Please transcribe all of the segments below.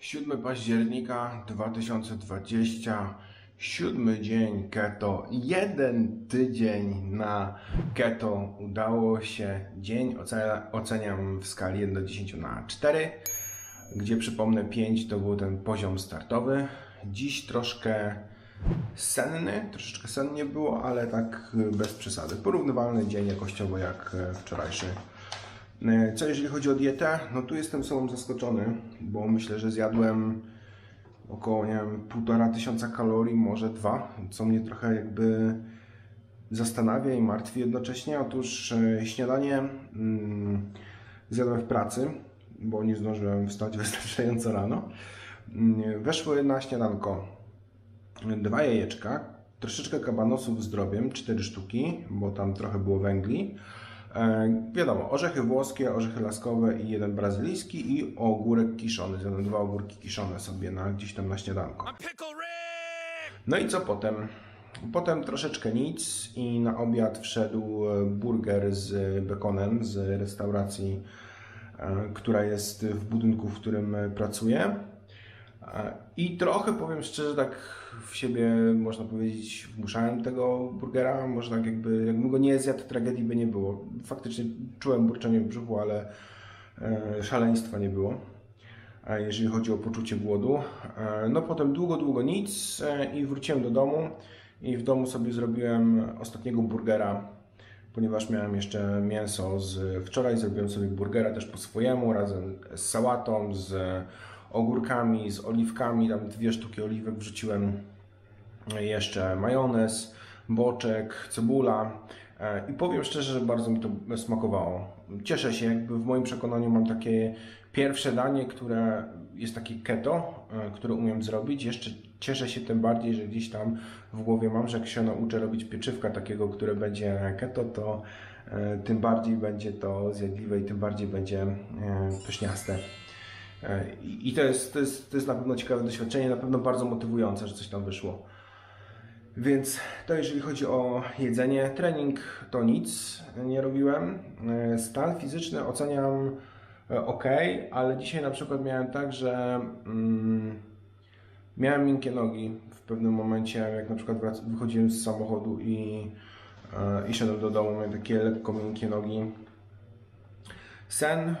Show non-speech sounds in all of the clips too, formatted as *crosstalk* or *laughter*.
7 października 2020, siódmy dzień keto, jeden tydzień na keto udało się. Dzień ocenia, oceniam w skali 1 do 10 na 4, gdzie przypomnę 5 to był ten poziom startowy. Dziś troszkę senny, troszeczkę sennie było, ale tak bez przesady. Porównywalny dzień jakościowo jak wczorajszy. E, Co jeżeli chodzi o dietę, no tu jestem sobą zaskoczony, bo myślę, że zjadłem około, nie wiem, półtora tysiąca kalorii, może dwa, co mnie trochę jakby zastanawia i martwi jednocześnie. Otóż e, śniadanie mm, zjadłem w pracy, bo nie zdążyłem wstać *laughs* wystarczająco rano. Mm, Weszły na śniadanko dwa jajeczka, troszeczkę kabanosów z drobiem, cztery sztuki, bo tam trochę było węgli. E, wiadomo, orzechy włoskie, orzechy laskowe i jeden brazylijski i ogórek kiszony. Zjadłem dwa ogórki kiszone sobie na, gdzieś tam na śniadanko. No i co potem? Potem troszeczkę nic i na obiad wszedł e, burger z bekonem z restauracji, e, która jest w budynku, w którym pracuję. I trochę powiem szczerze, tak w siebie można powiedzieć, wmuszałem tego burgera. Może tak jakby, jakbym go nie zjadł, tragedii by nie było. Faktycznie czułem burczenie w brzuchu, ale e, szaleństwa nie było jeżeli chodzi o poczucie głodu. E, No potem długo, długo nic e, i wróciłem do domu i w domu sobie zrobiłem ostatniego burgera, ponieważ miałem jeszcze mięso z wczoraj, zrobiłem sobie burgera też po swojemu, razem z sałatą, z ogórkami, z oliwkami, tam dwie sztuki oliwek wrzuciłem jeszcze majonez, boczek, cebula E, i powiem szczerze, że bardzo mi to smakowało. Cieszę się, jakby w moim przekonaniu mam takie pierwsze danie, które jest takie keto, e, które umiem zrobić. Jeszcze cieszę się tym bardziej, że gdzieś tam w głowie mam, że jak się nauczę robić pieczywka takiego, które będzie keto, to e, tym bardziej będzie to zjadliwe i tym bardziej będzie pyszniaste. E, I to jest, to, jest, to jest na pewno ciekawe doświadczenie, na pewno bardzo motywujące, że coś tam wyszło. Więc to jeżeli chodzi o jedzenie. Trening to nic nie robiłem. E, Stan fizyczny oceniam ok, ale dzisiaj na przykład miałem tak, że mm, miałem miękkie nogi w pewnym momencie, jak na przykład wychodziłem z samochodu i, e, i szedłem do domu, miałem takie lekko miękkie nogi. Sen, e,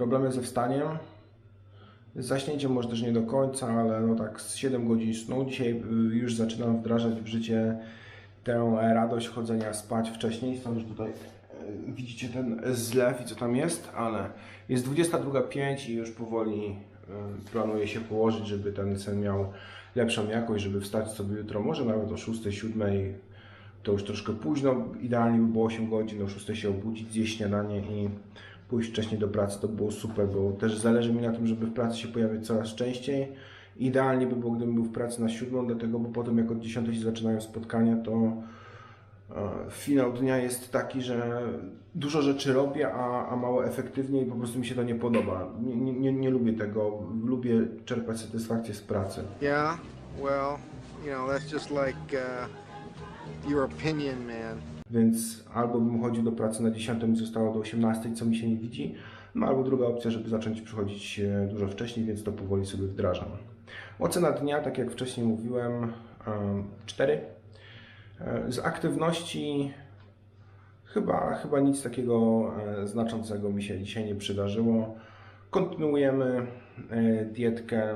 problemy ze wstaniem. Z zaśnięciem może też nie do końca, ale no tak z 7 godzin snu. Dzisiaj y, już zaczynam wdrażać w życie tę radość chodzenia spać wcześniej. Stąd już tutaj y, widzicie ten zlew i co tam jest, ale jest 22.05 i już powoli y, planuję się położyć, żeby ten sen miał lepszą jakość, żeby wstać sobie jutro może nawet o 6, 7 to już troszkę późno, idealnie by było 8 godzin, o 6 się obudzić, zjeść śniadanie i pójść wcześniej do pracy, to było super, bo też zależy mi na tym, żeby w pracy się pojawiać coraz częściej. Idealnie by było, gdybym był w pracy na 7, dlatego, bo potem jak od 10 się zaczynają spotkania, to e, finał dnia jest taki, że dużo rzeczy robię, a, a mało efektywnie i po prostu mi się to nie podoba. Nie, nie, nie lubię tego, lubię czerpać satysfakcję z pracy. Yeah, well, you know, that's just like uh, your opinion, man. Więc albo bym chodził do pracy na 10 i zostało do 18, co mi się nie widzi, no albo druga opcja, żeby zacząć przychodzić e, dużo wcześniej, więc to powoli sobie wdrażam. Ocena dnia, tak jak wcześniej mówiłem, 4. Z aktywności chyba, chyba nic takiego e, znaczącego mi się dzisiaj nie przydarzyło. Kontynuujemy e, dietkę.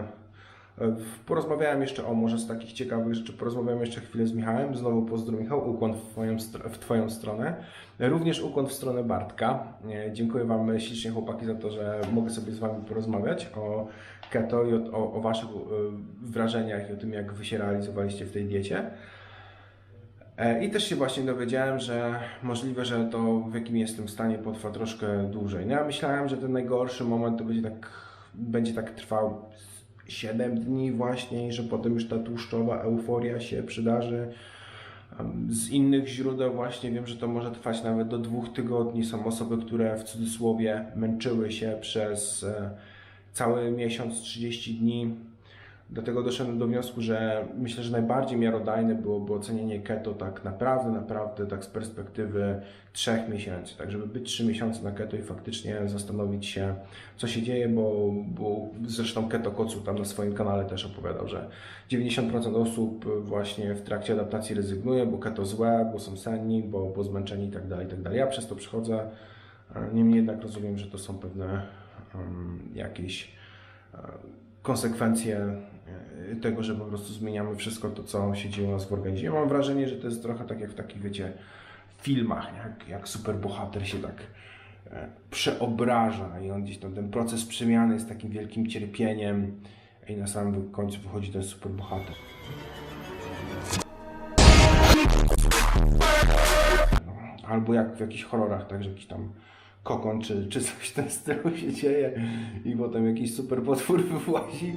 E, Porozmawiałem jeszcze o może z takich ciekawych rzeczy, porozmawiałem jeszcze chwilę z Michałem, znowu pozdro Michał, ukłon w twoją, w Twoją stronę. Również ukłon w stronę Bartka. E, Dziękuję Wam ślicznie chłopaki za to, że mogę sobie z Wami porozmawiać o keto i o, o, Waszych e, wrażeniach i o tym, jak Wy się realizowaliście w tej diecie. E, I też się właśnie dowiedziałem, że możliwe, że to w jakim jestem stanie potrwa troszkę dłużej. No ja myślałem, że ten najgorszy moment to będzie tak, będzie tak trwał 7 dni właśnie i że potem już ta tłuszczowa euforia się przydarzy. Z innych źródeł właśnie wiem, że to może trwać nawet do dwóch tygodni. Są osoby, które w cudzysłowie męczyły się przez e, cały miesiąc, 30 dni Dlatego doszedłem do wniosku, że myślę, że najbardziej miarodajne byłoby ocenienie keto tak naprawdę, naprawdę tak z perspektywy trzech miesięcy. Tak, żeby być trzy miesiące na keto i faktycznie zastanowić się, co się dzieje, bo, bo zresztą Keto Kocu tam na swoim kanale też opowiadał, że 90% osób właśnie w trakcie adaptacji rezygnuje, bo keto złe, bo są senni, bo, bo zmęczeni itd., itd. Ja przez to przychodzę, niemniej jednak rozumiem, że to są pewne um, jakieś e, konsekwencje tego, że po prostu zmieniamy wszystko to, co się dzieje u nas w organizmie. Mam wrażenie, że to jest trochę tak jak w takich, wiecie, filmach, jak, jak superbohater się tak e, przeobraża i on gdzieś tam, ten proces przemiany jest takim wielkim cierpieniem i na samym końcu wychodzi ten superbohater. No, Albo jak w jakichś horrorach, tak, że jakiś tam kokon czy, czy coś w tym stylu się dzieje i potem jakiś super potwór *laughs* wyłazi.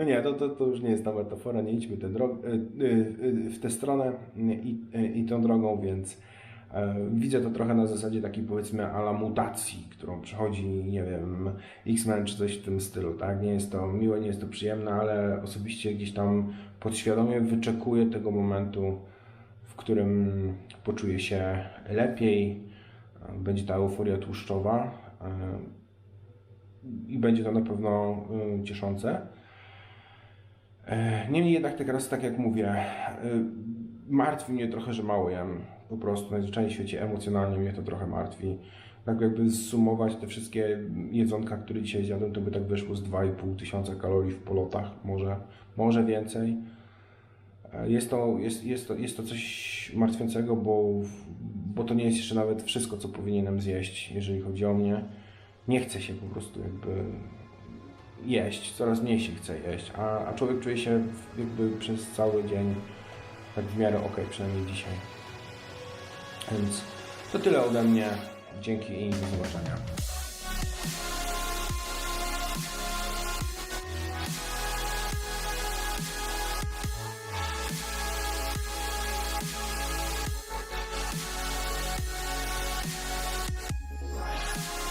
No nie, to, to, to już nie jest ta metafora, nie idźmy y, y, y, w tę stronę i, i tą drogą, więc e, widzę to trochę na zasadzie takiej powiedzmy ala mutacji, którą przechodzi, nie wiem, X-Men czy coś w tym stylu, tak? Nie jest to miłe, nie jest to przyjemne, ale osobiście gdzieś tam podświadomie wyczekuję tego momentu, w którym poczuję się lepiej, e, będzie ta euforia tłuszczowa e, i będzie to na pewno y, cieszące. E, Niemniej jednak teraz, tak jak mówię, e, martwi mnie trochę, że mało jem. Po prostu najzwyczajniej w świecie emocjonalnie mnie to trochę martwi. Tak jakby zsumować te wszystkie jedzonka, które dzisiaj zjadłem, to by tak wyszło z 2,5 tysiąca kalorii w polotach, może, może więcej. E, Jest to, jest, jest, to, jest to coś martwiącego, bo, bo to nie jest jeszcze nawet wszystko, co powinienem zjeść, jeżeli chodzi o mnie. Nie chce się po prostu jakby jeść, coraz mniej się chce jeść, a, a człowiek czuje się jakby przez cały dzień tak w miarę ok, przynajmniej dzisiaj. Więc to tyle ode mnie. Dzięki i do zobaczenia.